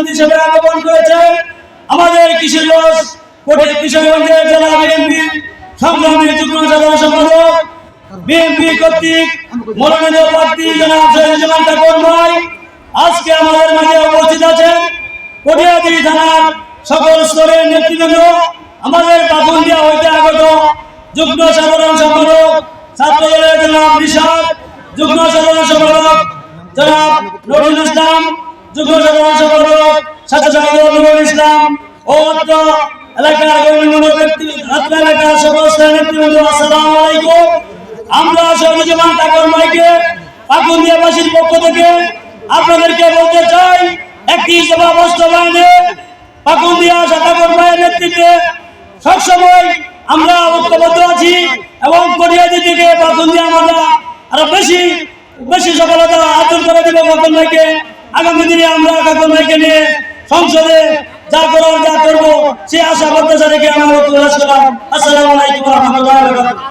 অতিথি হিসেবে আগমন করেছেন। আমাদের কিশোরগঞ্জ কোটি কিশোরগঞ্জের জেলা বিএনপি, সংগ্রামী যুগ্ম সাধারণ সম্পাদক, বিএনপি কর্তৃক মনোনীত প্রার্থী জনাব সৈয়দুজ্জামান ঠাকুর আজকে আমাদের মাঝে উপস্থিত আছেন কটিয়াদি থানার সকল স্তরের নেতৃবৃন্দ। আমাদের পাকুন্দিয়া হইতে আগত যুগ্ম সাধারণ সম্পাদক ছাত্র দলের জনাব নিশাদ যুগ্ম সাধারণ সম্পাদক জনাব নজরুল ইসলাম ইসলাম ও এলাকার এলাকার সকল নেতৃবৃন্দ আসসালামু আলাইকুম। আমরা সহজমান টাকার মাইকে পাকুন্দিয়াবাসীর পক্ষ থেকে আপনাদেরকে বলতে চাই, একটি সভা বাস্তবায়নে পাকুন্দিয়া ঠাকুর মায়ের নেতৃত্বে সবসময় আমরা ঐক্যবদ্ধ আছি এবং করিয়াদি থেকে পাকুন্দিয়া আমরা আরও বেশি বেশি সফলতা অর্জন করে দিব কাকুন ভাইকে আগামী দিনে আমরা কাকুন ভাইকে নিয়ে সংসদে যা করার যা করব, সে আশা প্রত্যাশা রেখে আমরা আসসালামু আলাইকুম রহমতুল্লাহ